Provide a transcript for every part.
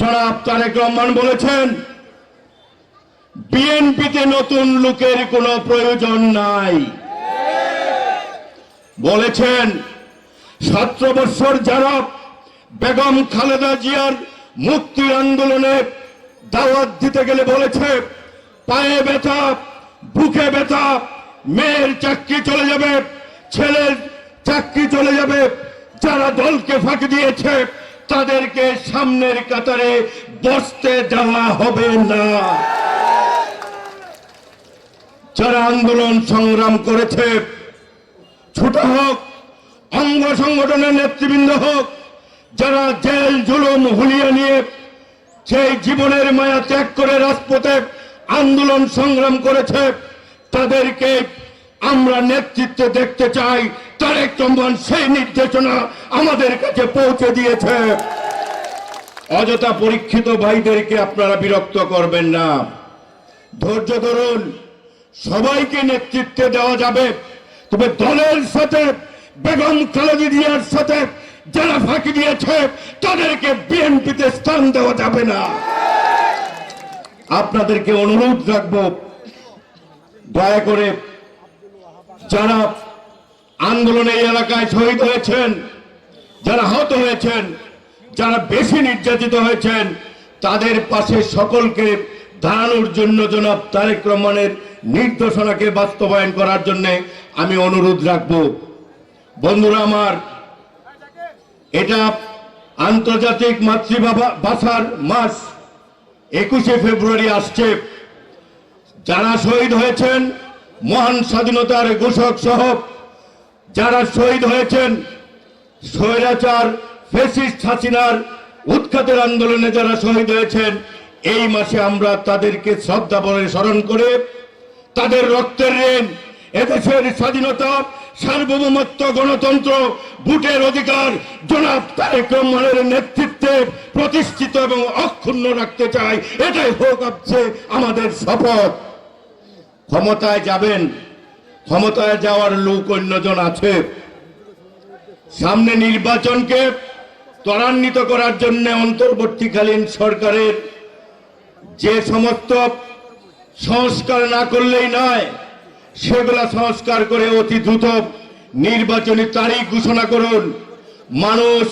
জনাব তারেক রহমান বলেছেন, বিএনপিতে নতুন লোকের কোনো প্রয়োজন নাই। বলেছেন, সতেরো বৎসর যারা বেগম খালেদা জিয়ার মুক্তির আন্দোলনে দাওয়াত দিতে গেলে বলেছে, পায়ে ব্যথা, বুকে ব্যথা, মেয়ের চাকরি চলে যাবে, ছেলের চাকরি চলে যাবে, যারা দলকে ফাঁকি দিয়েছে তাদেরকে সামনের কাতারে বসতে দেওয়া হবে না। যারা আন্দোলন সংগ্রাম করেছে, ছোট হোক, অঙ্গ সংগঠনের নেতৃবৃন্দ হোক, যারা জেল, জুলুম হুলিয়ে নিয়ে সেই জীবনের মায়া ত্যাগ করে রাজপথে আন্দোলন সংগ্রাম করেছে, তাদেরকে আমরা নেতৃত্বে দেখতে চাই। তারেক রহমান সেই নির্দেশনা আমাদের কাছে পৌঁছে দিয়েছে। অযথা পরীক্ষিত ভাইদেরকে আপনারা বিরক্ত করবেন না। ধৈর্য ধরুন, সবাইকে নেতৃত্বে দেওয়া যাবে। তবে দলের সাথে, বেগম খালেদা জিয়ার সাথে যারা ফাঁকি দিয়েছে, তাদেরকে বিএনপিতে স্থান দেওয়া যাবে না। আপনাদেরকে অনুরোধ রাখব, দয়া করে যারা আন্দোলনে এই এলাকায় শহীদ হয়েছেন, যারা আহত হয়েছেন, যারা বেশি নির্যাতিত হয়েছেন, তাদের পাশে সকলকে দাঁড়ানোর জন্য জনাব তারেক রহমানের নির্দেশনাকে বাস্তবায়ন করার জন্য আমি অনুরোধ রাখব। বন্ধুরা আমার, এটা আন্তর্জাতিক মাতৃভাষার মাস, একুশে ফেব্রুয়ারি আসছে। যারা শহীদ হয়েছেন, মহান স্বাধীনতার ঘোষক সহ যারা শহীদ হয়েছেন, স্বৈরাচার ফেসিস্ট হাসিনার উৎখাতের আন্দোলনে যারা শহীদ হয়েছেন, এই মাসে আমরা তাদেরকে শ্রদ্ধা বলে স্মরণ করে তাদের রক্তের ঋণ, এদেশের স্বাধীনতা, সার্বভৌমত্ব, গণতন্ত্র, ভোটের অধিকার, জনাব তারেক রহমানের নেতৃত্বে প্রতিষ্ঠিত এবং অক্ষুণ্ণ রাখতে চাই। এটাই হোক আমাদের শপথ। ক্ষমতায় যাবেন ক্ষমতায় যাওয়ার লোক অন্যজন আছে। সামনে নির্বাচনকে ত্বরান্বিত করার জন্য অন্তর্বর্তীকালীন সরকারের যে সমস্ত সংস্কার না করলেই নয়, সেগুলা সংস্কার করে অতি দ্রুত নির্বাচনী তারিখ ঘোষণা করুন। মানুষ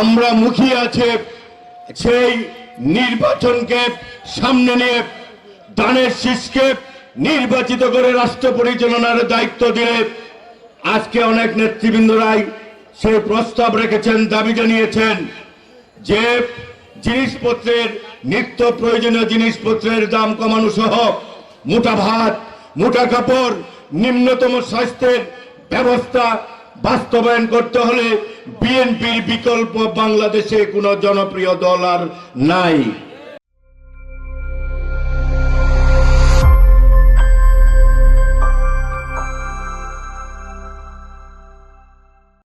আমরা মুখিয়ে আছে, সেই নির্বাচনকে সামনে নিয়ে দানের শীষকে নির্বাচিত করে রাষ্ট্র পরিচালনার দায়িত্ব দিলে আজকে অনেক নেতৃবৃন্দরাই সেই প্রস্তাব রেখেছেন, দাবি জানিয়েছেন যে জিনিসপত্রের, নিত্য প্রয়োজনীয় জিনিসপত্রের দাম কমানো সহ মোটা ভাত, মোটা কাপড়, নিম্নতম স্বাস্থ্যের ব্যবস্থা বাস্তবায়ন করতে হলে বিএনপির বিকল্প বাংলাদেশে কোনো জনপ্রিয় দল আর নাই।